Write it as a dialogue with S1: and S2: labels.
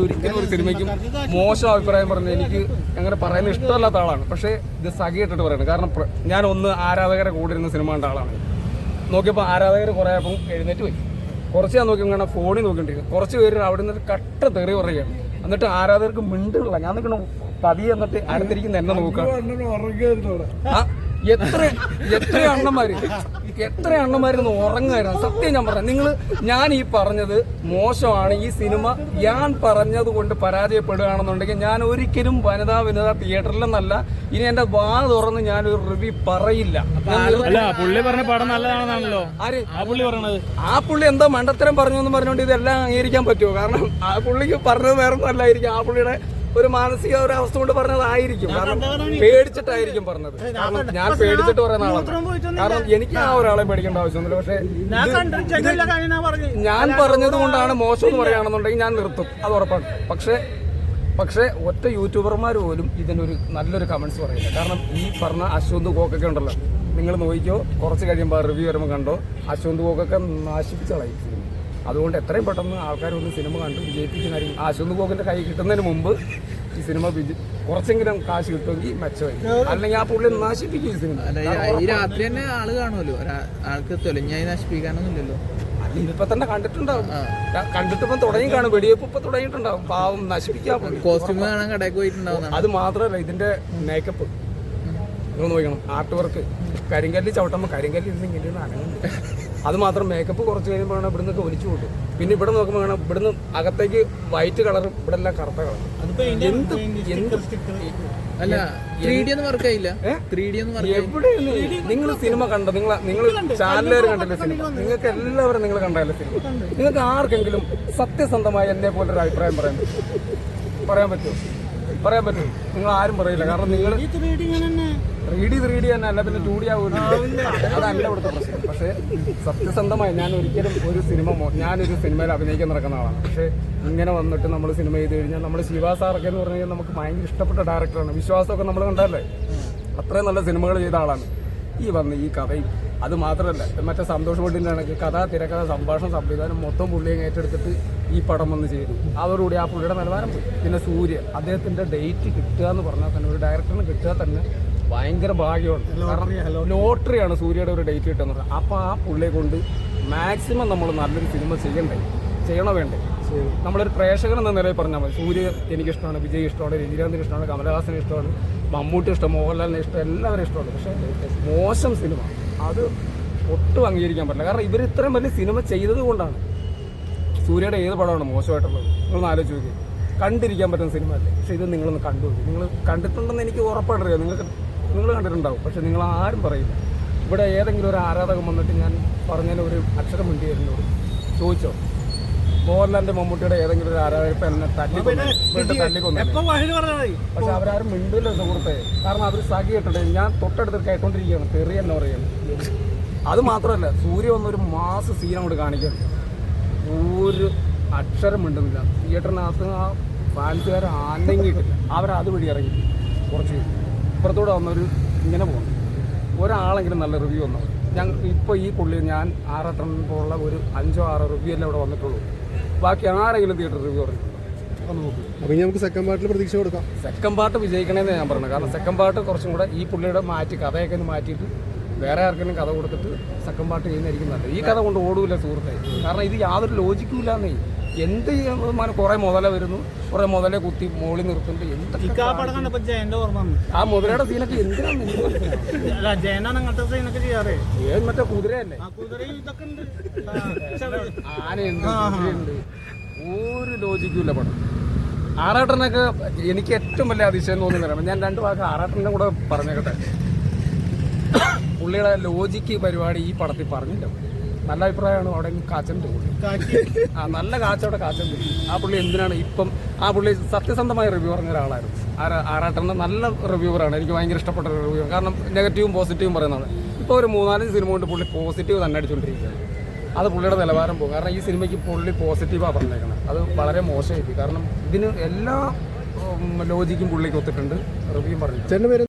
S1: ഒരിക്കലും ഒരു സിനിമയ്ക്കും മോശം അഭിപ്രായം പറഞ്ഞു എനിക്ക് അങ്ങനെ പറയുന്നത് ഇഷ്ടമല്ലാത്ത ആളാണ്. പക്ഷേ ഇത് സഖിയിട്ടിട്ട് പറയുന്നത് കാരണം ഞാൻ ഒന്ന് ആരാധകരെ കൂടെ ഇരുന്ന സിനിമ കണ്ട ആളാണ്. നോക്കിയപ്പോൾ ആരാധകർ കുറേ അപ്പം എഴുന്നേറ്റ് പോയി. കുറച്ച് ഞാൻ നോക്കി ഇങ്ങനെ ഫോണിൽ നോക്കിയിട്ടുണ്ട് കുറച്ച് പേര് അവിടെ നിന്ന് കട്ട തെറി പറയുകയാണ്. എന്നിട്ട് ആരാധകർക്ക് മിണ്ടുള്ള ഞാൻ നിൽക്കണം പതിയെ എന്നിട്ട് അടുത്തിരിക്കുന്ന എന്നെ നോക്കാം ആ, എത്ര എത്ര അണ്ണന്മാര്? എത്ര അണ്ണന്മാരിന്ന് ഉറങ്ങായിരുന്നു. സത്യം ഞാൻ പറഞ്ഞു നിങ്ങൾ ഞാൻ ഈ പറഞ്ഞത് മോശമാണ്. ഈ സിനിമ ഞാൻ പറഞ്ഞത് കൊണ്ട് പരാജയപ്പെടുകയാണെന്നുണ്ടെങ്കിൽ ഞാൻ ഒരിക്കലും വനിതാ വനിതാ തിയേറ്ററിലെന്നല്ല ഇനി എന്റെ വാ തുറന്ന് ഞാൻ ഒരു റിവ്യൂ പറയില്ല.
S2: അല്ല പുള്ളി പറഞ്ഞ പടം നല്ലതാണെന്നാണല്ലോ.
S1: ആര്?
S2: ആ പുള്ളി
S1: ആ പുള്ളി എന്താ മണ്ടത്തരം പറഞ്ഞു എന്ന് പറഞ്ഞുകൊണ്ട് ഇതെല്ലാം അംഗീകരിക്കാൻ പറ്റുമോ? കാരണം ആ പുള്ളിക്ക് പറഞ്ഞത് വേറെ ഒന്നല്ലായിരിക്കും ആ പുള്ളിയുടെ ഒരു മാനസിക ഒരു അവസ്ഥ കൊണ്ട് പറഞ്ഞതായിരിക്കും. കാരണം പേടിച്ചിട്ടായിരിക്കും പറഞ്ഞത്. കാരണം ഞാൻ പേടിച്ചിട്ട് പറയുന്ന ആളാണ് കാരണം എനിക്ക് ആ ഒരാളെ പേടിക്കേണ്ട ആവശ്യമൊന്നുമില്ല. പക്ഷേ ഞാൻ പറഞ്ഞത് കൊണ്ടാണ് മോശം എന്ന് പറയുകയാണെന്നുണ്ടെങ്കിൽ ഞാൻ നിർത്തും. അത് ഉറപ്പാണ്. പക്ഷേ പക്ഷേ ഒറ്റ യൂട്യൂബർമാർ പോലും ഇതിനൊരു നല്ലൊരു കമന്റ്സ് പറയില്ല കാരണം ഈ പറഞ്ഞ അശ്വന്ത് കോക്കൊക്കെ ഉണ്ടല്ലോ. നിങ്ങൾ നോക്കിക്കോ കുറച്ച് കഴിയുമ്പോൾ റിവ്യൂ വരുമ്പോൾ കണ്ടോ അശ്വന്ത് കോക്കൊക്കെ നാശിപ്പിച്ചു കളയും. അതുകൊണ്ട് എത്രയും പെട്ടെന്ന് ആൾക്കാർ ഒന്ന് സിനിമ കണ്ട് വിജയിപ്പിക്കുന്നതായിരിക്കും ആശുന്ന് പോകിന്റെ കൈ കിട്ടുന്നതിന് മുമ്പ് ഈ സിനിമ കുറച്ചെങ്കിലും കാശ് കിട്ടുമെങ്കിൽ മെച്ചമായി അല്ലെങ്കിൽ ആ പുള്ളി നശിപ്പിക്കും ഈ സിനിമ.
S3: ഈ- രാത്രി തന്നെ ആൾ കാണുമല്ലോ. ആൾക്ക് തെളിഞ്ഞായി നശിപ്പിക്കാനൊന്നുമില്ലല്ലോ.
S1: ഇതിപ്പോ തന്നെ കണ്ടിട്ടുണ്ടാവും. കണ്ടിട്ടിപ്പം തുടങ്ങി കാണും. വെടിവെപ്പ് ഇപ്പൊ തുടങ്ങിയിട്ടുണ്ടാവും. പാവം നശിപ്പിക്കാൻ
S3: കോസ്റ്റ്യൂം കാണാൻ കടയിൽ പോയിട്ടുണ്ടാവും
S1: അത് മാത്രമല്ല ഇതിന്റെ മേക്കപ്പ് നിങ്ങൾ നോക്കണം. ആർട്ട് വർക്ക് കരിങ്കല്ലി ചവിട്ടുമ്പോൾ കരിങ്കല്ലി ഇരുന്ന് ഇങ്ങനെ അനങ്ങുന്നു അത് മാത്രം മേക്കപ്പ് കുറച്ച് കഴിയുമ്പോൾ കാണാം ഇവിടെ നിന്നൊക്കെ ഒലിച്ചു കൂട്ടും. പിന്നെ ഇവിടെ നോക്കുമ്പോൾ കാണാം ഇവിടുന്ന് അകത്തേക്ക് വൈറ്റ് കളറും ഇവിടെ എല്ലാം കറുത്ത കളർ എന്ത് എന്ത്
S3: അല്ല ത്രീ ഡി ഒന്നും വർക്ക് ആയില്ല. ത്രീ ഡി ഒന്നും വർക്ക്
S1: എവിടെയാണ്? നിങ്ങൾ സിനിമ കണ്ടോ? നിങ്ങൾ നിങ്ങൾ ചാനലുകാർ കണ്ടല്ലോ സിനിമ നിങ്ങൾക്ക് എല്ലാവരും നിങ്ങൾ കണ്ടല്ലേ സിനിമ നിങ്ങൾക്ക് ആർക്കെങ്കിലും സത്യസന്ധമായി എന്നെ പോലെ ഒരു അഭിപ്രായം പറയാൻ പറ്റും പറയാൻ പറ്റുമോ? പറയാൻ പറ്റും നിങ്ങൾ ആരും പറയില്ല. കാരണം നിങ്ങൾ ത്രീ ഡി ത്രീ ഡി തന്നെ അല്ല പിന്നെ ടു ഡി ആവില്ല അതല്ല ഇവിടുത്തെ പ്രശ്നം. പക്ഷേ സത്യസന്ധമായി ഞാൻ ഒരിക്കലും ഒരു സിനിമ ഞാനൊരു സിനിമയിൽ അഭിനയിക്കാൻ നടക്കുന്ന ആളാണ്. പക്ഷേ ഇങ്ങനെ വന്നിട്ട് നമ്മൾ സിനിമ ചെയ്ത് കഴിഞ്ഞാൽ നമ്മൾ സാർ സാറൊക്കെ എന്ന് പറഞ്ഞാൽ നമുക്ക് ഭയങ്കര ഇഷ്ടപ്പെട്ട ഡയറക്ടറാണ് വിശ്വാസമൊക്കെ നമ്മൾ കണ്ടല്ലേ അത്രയും നല്ല സിനിമകൾ ചെയ്ത ആളാണ്. ഈ വന്ന് ഈ കഥയും അത് മാത്രമല്ല മറ്റേ സന്തോഷ് പണ്ടിന്റെ ആണെങ്കിൽ കഥ തിരക്കഥ സംഭാഷണം സംവിധാനം മൊത്തം പുള്ളിയെ ഏറ്റെടുത്തിട്ട് ഈ പടം വന്ന് ചെയ്തു അതോടുകൂടി ആ പുള്ളിയുടെ നിലവാരം പോയി. പിന്നെ സൂര്യ അദ്ദേഹത്തിന്റെ ഡേറ്റ് കിട്ടുക എന്ന് പറഞ്ഞാൽ തന്നെ ഒരു ഡയറക്ടറിന് കിട്ടുക തന്നെ ഭയങ്കര ഭാഗ്യമാണ്. ലോട്ടറിയാണ് സൂര്യയുടെ ഒരു ഡേറ്റ് കിട്ടുന്നത്. അപ്പൊ ആ പുള്ളിയെ കൊണ്ട് മാക്സിമം നമ്മൾ നല്ലൊരു സിനിമ ചെയ്യണ്ടേ? ചെയ്യണോ വേണ്ടേ? നമ്മളൊരു പ്രേക്ഷകൻ എന്ന നിലയിൽ പറഞ്ഞാൽ മതി. സൂര്യ എനിക്ക് ഇഷ്ടമാണ് വിജയ് ഇഷ്ടമാണ് രജനീകാന്തിന് ഇഷ്ടമാണ് കമലഹാസന് ഇഷ്ടമാണ് മമ്മൂട്ടി ഇഷ്ടം മോഹൻലാലിന് ഇഷ്ടം എല്ലാവരും ഇഷ്ടമാണ് പക്ഷേ മോശം സിനിമ അത് ഒട്ടും അംഗീകരിക്കാൻ പറ്റില്ല. കാരണം ഇവർ ഇത്രയും വലിയ സിനിമ ചെയ്തത് കൊണ്ടാണ്. സൂര്യയുടെ ഏത് പടമാണ് മോശമായിട്ടുള്ളത്? നിങ്ങളൊന്ന് ആലോചിച്ച് നോക്കി. കണ്ടിരിക്കാൻ പറ്റുന്ന സിനിമ അല്ലേ? പക്ഷെ ഇത് നിങ്ങളൊന്ന് കണ്ടു നോക്കി. നിങ്ങൾ കണ്ടിട്ടുണ്ടെന്ന് എനിക്ക് ഉറപ്പായിട്ടറിയാം നിങ്ങൾക്ക് നിങ്ങൾ കണ്ടിട്ടുണ്ടാവും. പക്ഷെ നിങ്ങൾ ആരും പറയില്ല. ഇവിടെ ഏതെങ്കിലും ഒരു ആരാധകൻ വന്നിട്ട് ഞാൻ പറഞ്ഞതിന് ഒരു അക്ഷരം മിണ്ടി എന്നോട് ചോദിച്ചോ? മോഹൻലാലിന്റെ മമ്മൂട്ടിയുടെ ഏതെങ്കിലും ഒരു ആരാധകൻ എന്നെ തല്ലിക്കൊന്നു വീട്ടിൽ തല്ലിക്കൊന്നു പക്ഷെ അവരാരും മിണ്ടില്ല സുഹൃത്തെ. കാരണം അവർ സഖി കേട്ടിട്ട് ഞാൻ തൊട്ടടുത്ത് കേട്ടോണ്ടിരിക്കുകയാണ്. തെറി എന്ന് പറയുന്നത്. അത് മാത്രമല്ല സൂര്യ വന്നൊരു മാസ് സീൻ അങ്ങോട്ട് കാണിക്കുന്നു ഒരു അക്ഷരം മിണ്ടുന്നില്ല. തിയേറ്ററിനകത്ത് ആ ഫാൻസുകാർ ആനങ്ങിയിട്ടില്ല അവരത് വഴി ഇറങ്ങി. കുറച്ച്. ഇപ്പുറത്തൂടെ വന്നൊരു ഇങ്ങനെ പോകുന്നു. ഒരാളെങ്കിലും നല്ല റിവ്യൂ വന്നു? ഞങ്ങൾ ഇപ്പോൾ ഈ പുള്ളി ഞാൻ ആറെട്ടെണ്ണം പോലുള്ള ഒരു അഞ്ചോ ആറോ റിവ്യൂ അല്ലേ ഇവിടെ വന്നിട്ടുള്ളൂ. ബാക്കി ആരെങ്കിലും തിയേറ്റർ റിവ്യൂ പറഞ്ഞിട്ടുണ്ടോ?
S4: ഇനി നമുക്ക് സെക്കൻഡ് പാർട്ടിൽ പ്രതീക്ഷ കൊടുക്കാം.
S1: സെക്കൻഡ് പാർട്ട് വിജയിക്കണമെന്ന് ഞാൻ പറഞ്ഞു കാരണം സെക്കൻഡ് പാർട്ട് കുറച്ചും കൂടെ ഈ പുള്ളിയുടെ മാറ്റി കഥയൊക്കെ ഒന്ന് മാറ്റിയിട്ട് വേറെ ആർക്കെങ്കിലും കഥ കൊടുത്തിട്ട് സെക്കൻഡ് പാർട്ട് ചെയ്യുന്നതായിരിക്കും നല്ലത്. ഈ കഥ കൊണ്ട് ഓടൂല സുഹൃത്തെ. കാരണം ഇത് യാതൊരു ലോജിക്കും ഇല്ലാന്നേ. എന്ത് കുറെ മുതല വരുന്നു കുറെ മുതലെ കുത്തി മോളി നിർത്തുന്നുണ്ട്.
S2: എന്ത്
S1: ആ മുതലയുടെ സീനൊക്കെ
S2: എന്തിനാണ്
S1: ഏത് മറ്റേ കുതിരയല്ലേ. ആനയുണ്ട് ഒരു ലോജിക്കില്ല ഇല്ല പടം. ആറാട്ടനൊക്കെ എനിക്ക് ഏറ്റവും വലിയ അതിശയം തോന്നുന്നില്ല ഞാൻ രണ്ട് വാക്ക് ആറാട്ടന്റെ കൂടെ പറഞ്ഞേക്കട്ടെ. പുള്ളിയുടെ ലോജിക്ക് പരിപാടി ഈ പടത്തിൽ പറഞ്ഞില്ല. നല്ല അഭിപ്രായമാണ്. അവിടെ കാച്ചന്റെ
S2: കാച്ചി.
S1: ആ നല്ല കാച്ചവിടെ തോന്നി ആ പുള്ളി എന്തിനാണ് ഇപ്പം ആ പുള്ളി സത്യസന്ധമായ റിവ്യൂ പറഞ്ഞ ഒരാളായിരുന്നു. ആരാ ആറാട്ടന്റെ നല്ല റിവ്യൂവറാണ് എനിക്ക് ഭയങ്കര ഇഷ്ടപ്പെട്ട ഒരു റിവ്യൂ കാരണം നെഗറ്റീവും പോസിറ്റീവും പറയുന്നതാണ്. ഇപ്പോൾ ഒരു മൂന്നാലഞ്ച് സിനിമ കൊണ്ട് പുള്ളി പോസിറ്റീവ് തന്നെ അടിച്ചുകൊണ്ടിരിക്കുകയാണ് അത് പുള്ളിയുടെ നിലവാരം പോകും. കാരണം ഈ സിനിമയ്ക്ക് പുള്ളി പോസിറ്റീവാണ് പറഞ്ഞേക്കുന്നത് അത് വളരെ മോശമായിരിക്കും കാരണം ഇതിന് എല്ലാ ലോജിക്കും പുള്ളിക്ക് ഒത്തിട്ടുണ്ട്. റിവ്യൂ പറഞ്ഞു